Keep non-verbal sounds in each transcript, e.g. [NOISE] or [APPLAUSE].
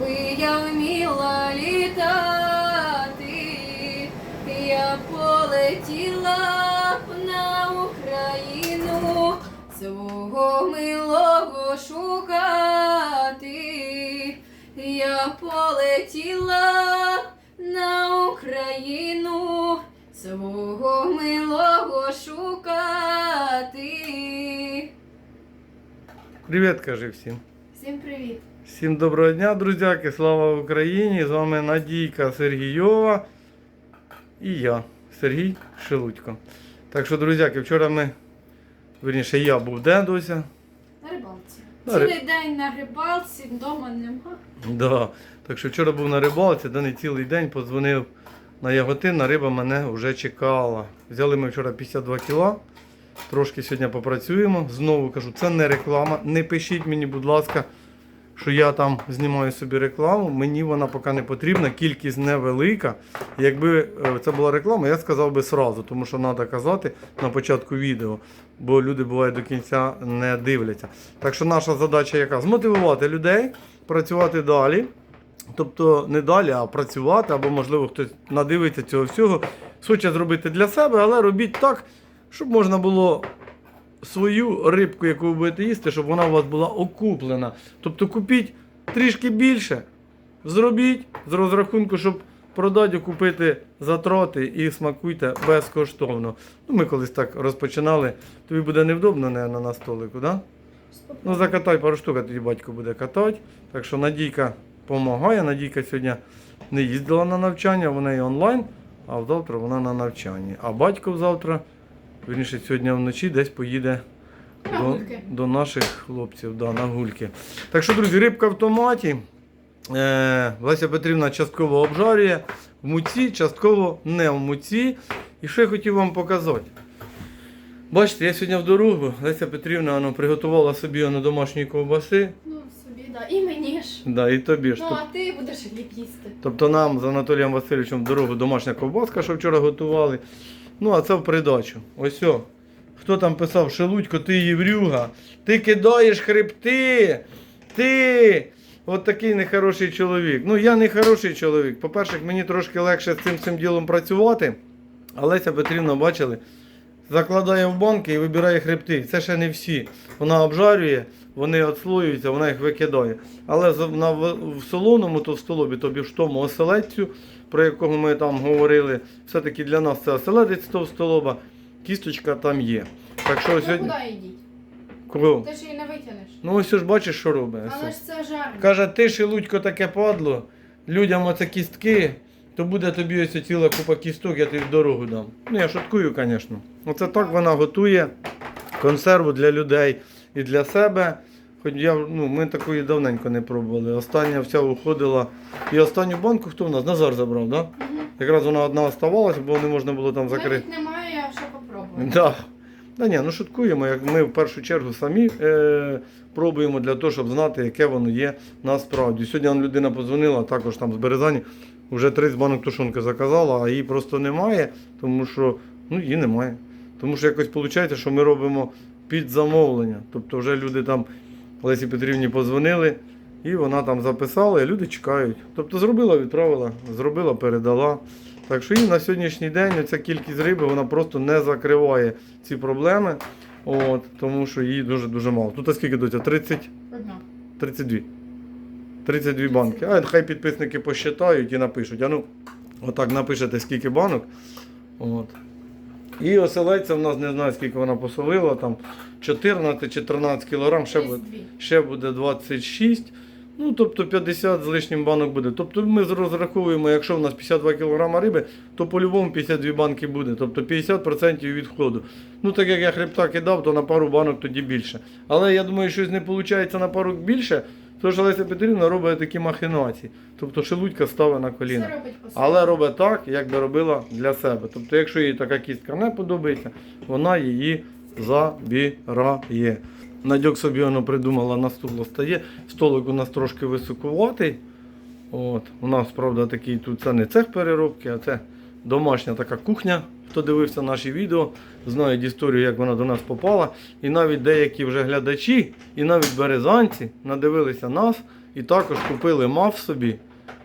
Якби я вміла літати, я полетіла б на Україну свого милого шукати. Я полетіла на Україну свого милого шукати. Привіт, кажи всім. Всім привіт! Всім доброго дня, друзяки, слава Україні! З вами Надійка Сергійова і я, Сергій Шелудько. Так що, друзяки, вчора ми, верніше, я був де дося. На рибалці. На Цілий день на рибалці, вдома нема. Да. Так що вчора був на рибалці, да не цілий день подзвонив на Яготин, риба мене вже чекала. Взяли ми вчора 52 кіла. Трошки сьогодні попрацюємо. Знову кажу, це не реклама. Не пишіть мені, будь ласка, що я там знімаю собі рекламу. Мені вона поки не потрібна, кількість невелика. Якби е, це була реклама, я сказав би сразу, тому що треба казати на початку відео, бо люди бувають до кінця не дивляться. Так що наша задача яка? Змотивувати людей працювати далі. Тобто не далі, а працювати, або, можливо, хтось надивиться цього всього. Хоче зробити для себе, але робіть так, щоб можна було свою рибку, яку ви будете їсти, щоб вона у вас була окуплена. Тобто купіть трішки більше, зробіть з розрахунку, щоб продати, купити затрати і смакуйте безкоштовно. Ну, ми колись так розпочинали. Тобі буде невдобно, наверное, на столику. Да? Ну, закатай пару штук, а тоді батько буде катати. Так що Надійка допомагає. Надійка сьогодні не їздила на навчання, вона і онлайн, а завтра вона на навчанні. А батько завтра, вірніше, сьогодні вночі десь поїде до, до наших хлопців да, на гульки. Так що, друзі, рибка в томаті. Е, Леся Петрівна частково обжарює в муці, частково не в муці. І що я хотів вам показати. Бачите, я сьогодні в дорогу. Леся Петрівна воно, приготувала собі воно, домашні ковбаси. Ну, собі, да. І мені ж. Да, і тобі ж. Ну, а ти будеш їсти. Тобто нам з Анатолієм Васильовичем в дорогу домашня ковбаска, що вчора готували. Ну, а це в придачу. Ось о. Хто там писав, Шелудько, ти єврюга, ти кидаєш хребти, ти. От такий нехороший чоловік. Ну, я не хороший чоловік. По-перше, мені трошки легше з цим цим ділом працювати. А Леся Петрівна, бачили, закладає в банки і вибирає хребти. Це ще не всі. Вона обжарює, вони отслоюються, вона їх викидає. Але на, в, в солоному товстолобі, тобі в тому оселедцю, про якого ми там говорили, все-таки для нас це оселедець товстолоба, кісточка там є. Так що сьогодні. куди йдіть? Кого? Ти ж її не витягнеш. Ну ось ж бачиш, що робить. Але ж це жарно. Каже, ти шелудько таке падло, людям оце кістки, то буде тобі ось ціла купа кісток, я тобі в дорогу дам. Ну я шуткую, звісно. Оце так вона готує консерву для людей і для себе. Хоч я, ну, ми такої давненько не пробували. Остання вся уходила. І останню банку хто в нас? Назар забрав, так? Да? Угу. Якраз вона одна оставалася, бо не можна було там закрити. Навіть немає, що попробувати. Да. Да ні, ну шуткуємо, як ми в першу чергу самі е, пробуємо для того, щоб знати, яке воно є насправді. Сьогодні нам людина подзвонила, також там з Березані, вже 30 банок тушонки заказала, а її просто немає, тому що ну, її немає. Тому що якось виходить, що ми робимо під замовлення. Тобто вже люди там Лесі Петрівні подзвонили, і вона там записала, і люди чекають. Тобто зробила, відправила, зробила, передала. Так що і на сьогоднішній день ця кількість риби вона просто не закриває ці проблеми, от, тому що її дуже-дуже мало. Тут а скільки доця? 30, Одна. 32. 32 банки. А хай підписники посчитають і напишуть. А ну, отак напишете, скільки банок. От. І оселедця в нас не знаю, скільки вона посолила, там 14 чи 13 кілограм, ще буде ще буде 26. Ну, тобто 50 з лишнім банок буде. Тобто ми розраховуємо, якщо в нас 52 кг риби, то по-любому 52 банки буде. Тобто 50% відходу. Ну, так як я хребта кидав, то на пару банок тоді більше. Але я думаю, щось не виходить на пару більше, то ж Олеся Петрівна робить такі махінації. Тобто шелудька ставить на коліна. Все робить по Але робить так, як би робила для себе. Тобто, якщо їй така кістка не подобається, вона її забирає. Надьок собі воно придумала, на стул стає. Столик у нас трошки високуватий. От. У нас, правда, такий тут це не цех переробки, а це домашня така кухня Хто дивився наші відео, знають історію, як вона до нас попала. І навіть деякі вже глядачі, і навіть березанці надивилися нас і також купили мав собі.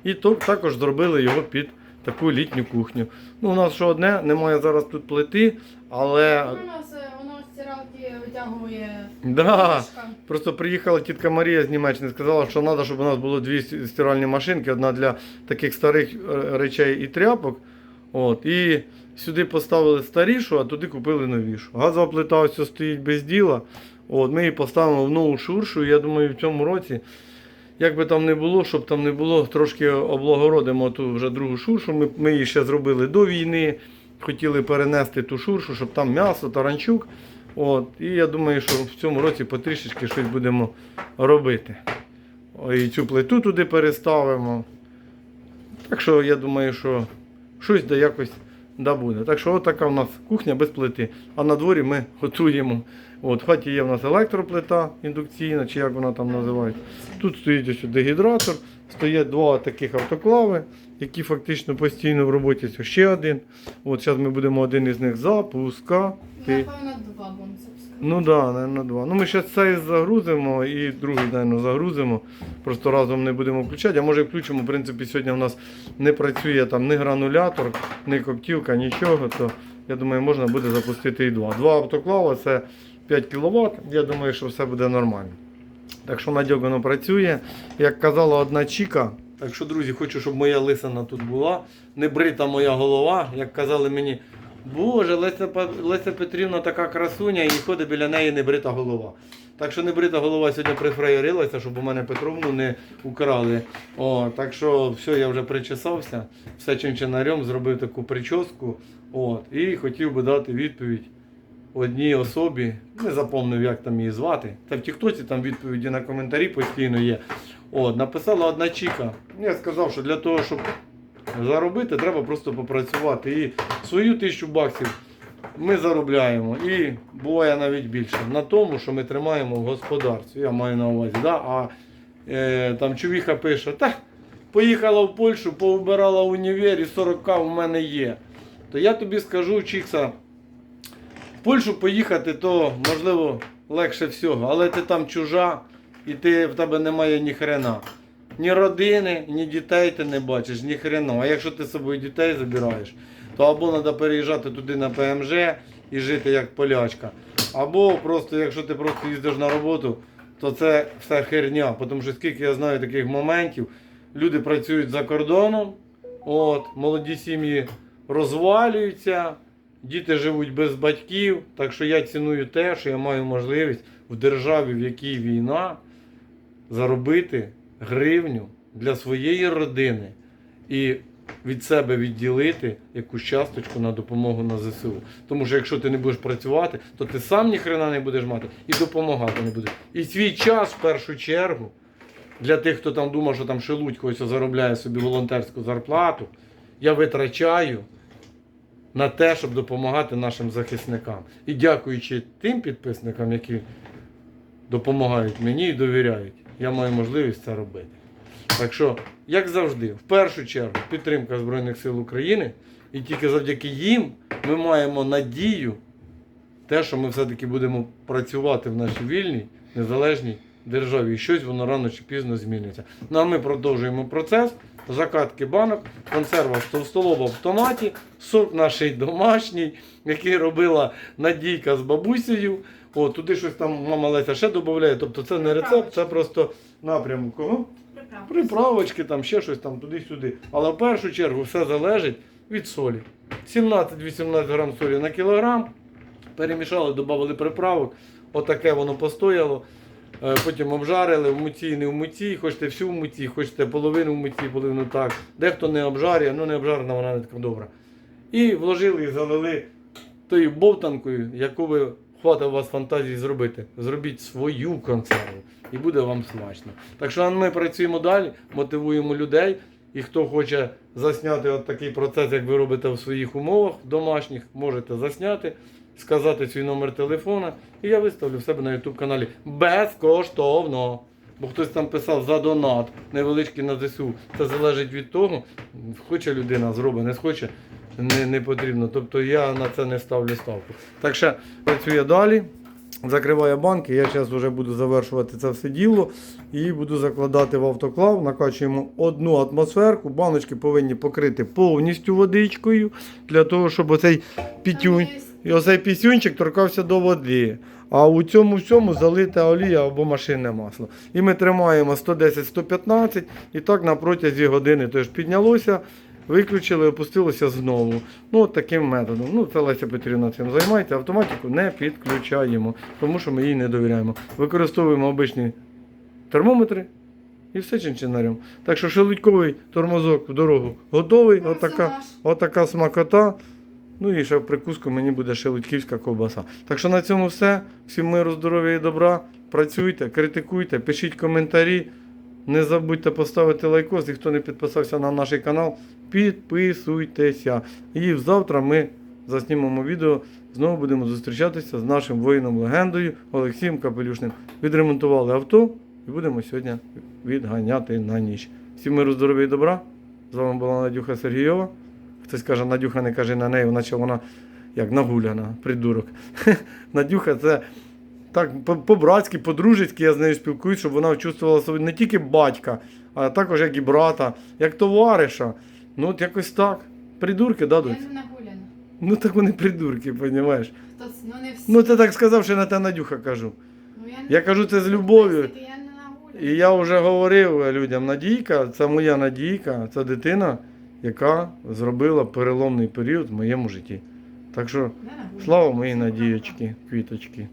І також зробили його під таку літню кухню. Ну, у нас що одне, немає зараз тут плити, але у нас, е, воно стиралки витягує да. Просто приїхала тітка Марія з Німеччини, сказала, що треба, щоб у нас було дві стиральні машинки, одна для таких старих е, речей і тряпок. От, і сюди поставили старішу, а туди купили новішу. Газова плита ось стоїть без діла. От, ми її поставимо в нову шуршу. Я думаю, в цьому році, як би там не було, щоб там не було, трошки облагородимо ту вже другу шуршу. Ми, ми її ще зробили до війни. Хотіли перенести ту шуршу, щоб там м'ясо, таранчук. От, і я думаю, що в цьому році потрішечки щось будемо робити. І цю плиту туди переставимо. Так що я думаю, що щось да якось да буде. Так що така в нас кухня без плити. А на дворі ми готуємо. От, в хаті є в нас електроплита індукційна, чи як вона там називається. Тут стоїть ось дегідратор, стоять два таких автоклави, які фактично постійно в роботі. Ще один. От зараз ми будемо один із них запускати. Напевно, два будемо запускати. Ну так, да, на два. Ну ми ще цей загрузимо і другий, наверное, загрузимо. Просто разом не будемо включати. А може включимо, в принципі, сьогодні в нас не працює там ні гранулятор, ні коптілка, нічого. То я думаю, можна буде запустити і два. Два автоклава це 5 кВт. Я думаю, що все буде нормально. Так що надьогано працює. Як казала одна чіка. Так що, друзі, хочу, щоб моя лисина тут була. Не брита моя голова, як казали мені. Боже, Леся, Петрівна така красуня і ходить біля неї небрита голова. Так що небрита голова сьогодні прифраєрилася, щоб у мене Петровну не украли. О, так що все, я вже причесався, все чинчинарем, зробив таку прическу. От, і хотів би дати відповідь одній особі. Не запомнив, як там її звати. Та в Тіктоці там відповіді на коментарі постійно є. От, написала одна чіка. Я сказав, що для того, щоб заробити, треба просто попрацювати. І свою тисячу баксів ми заробляємо. І буває навіть більше. На тому, що ми тримаємо в господарстві. Я маю на увазі. Да? А е, там чувіха пише, та поїхала в Польщу, поубирала універ і 40к у мене є. То я тобі скажу, Чікса, в Польщу поїхати, то можливо легше всього, але ти там чужа і ти, в тебе немає ні хрена. Ні родини, ні дітей ти не бачиш, ні хрена. А якщо ти з собою дітей забираєш, то або треба переїжджати туди на ПМЖ і жити як полячка. Або просто, якщо ти просто їздиш на роботу, то це все херня. Тому що скільки я знаю таких моментів, люди працюють за кордоном, от, молоді сім'ї розвалюються, діти живуть без батьків. Так що я ціную те, що я маю можливість в державі, в якій війна, заробити гривню для своєї родини і від себе відділити якусь часточку на допомогу на ЗСУ. Тому що якщо ти не будеш працювати, то ти сам ніхрена не будеш мати і допомагати не будеш. І свій час в першу чергу для тих, хто там думав, що там Шелудько ось заробляє собі волонтерську зарплату, я витрачаю на те, щоб допомагати нашим захисникам. І дякуючи тим підписникам, які допомагають мені і довіряють, я маю можливість це робити. Так що, як завжди, в першу чергу підтримка Збройних сил України, і тільки завдяки їм ми маємо надію, те, що ми все-таки будемо працювати в нашій вільній, незалежній державі, і щось воно рано чи пізно зміниться. Ну а ми продовжуємо процес. Закатки банок, консерва товстолоба в томаті, сок наш домашній, який робила Надійка з бабусею. О, туди щось там мама Леся ще додає. Тобто це не рецепт, це просто напрямок. Кого? Приправочки, там ще щось там туди-сюди. Але в першу чергу все залежить від солі. 17-18 грам солі на кілограм. Перемішали, додали приправок. Отаке воно постояло. Е, Потім обжарили в муці, не в муці, хочете всю в муці, хочете половину в муці, половину так. Дехто не обжарює, ну не обжарена, вона не така добра. І вложили і залили тою бовтанкою, яку ви хватить у вас фантазії зробити. Зробіть свою консерву і буде вам смачно. Так що ми працюємо далі, мотивуємо людей. І хто хоче засняти от такий процес, як ви робите в своїх умовах домашніх, можете засняти, сказати свій номер телефона, і я виставлю в себе на YouTube каналі безкоштовно. Бо хтось там писав за донат невеличкий на ЗСУ. Це залежить від того, хоче людина зробить, не схоче. Не, не потрібно. Тобто я на це не ставлю ставку. Так що працює далі. Закриваю банки, я зараз вже буду завершувати це все діло і буду закладати в автоклав. Накачуємо одну атмосферку. Баночки повинні покрити повністю водичкою для того, щоб оцей пітюнь, і оцей пісюнчик торкався до води. А у цьому всьому залита олія або машинне масло. І ми тримаємо 110-115 і так на протязі години теж піднялося, виключили, опустилося знову. Ну, от таким методом. Ну, це Леся Петрівна цим займається, автоматику не підключаємо, тому що ми їй не довіряємо. Використовуємо обичні термометри і все чинчинарем. Так що шелудьковий тормозок в дорогу готовий. Ну, Отака, отака смакота. Ну і ще в прикуску мені буде шелудьківська ковбаса. Так що на цьому все. Всім миру, здоров'я і добра. Працюйте, критикуйте, пишіть коментарі. Не забудьте поставити лайкос, і хто не підписався на наш канал, підписуйтеся. І завтра ми заснімемо відео. Знову будемо зустрічатися з нашим воїном легендою Олексієм Капелюшним. Відремонтували авто і будемо сьогодні відганяти на ніч. Всім миру, здоров'я і добра. З вами була Надюха Сергійова. Хтось каже, Надюха не каже на неї, наче вона як нагуляна, придурок. [LAUGHS] Надюха це так по- по-братськи, по-дружеськи я з нею спілкуюсь, щоб вона чувствувала себе не тільки батька, а також як і брата, як товариша. Ну от якось так. Придурки, да, Я не нагуляна. Ну так вони придурки, розумієш? Ну не всі. Ну ти так сказав, що на те Надюха кажу. Ну, я, не- Я кажу це з любов'ю. Я. І я вже говорив людям, Надійка, це моя Надійка, це дитина, яка зробила переломний період в моєму житті. Так що слава моїй надієчки, квіточки.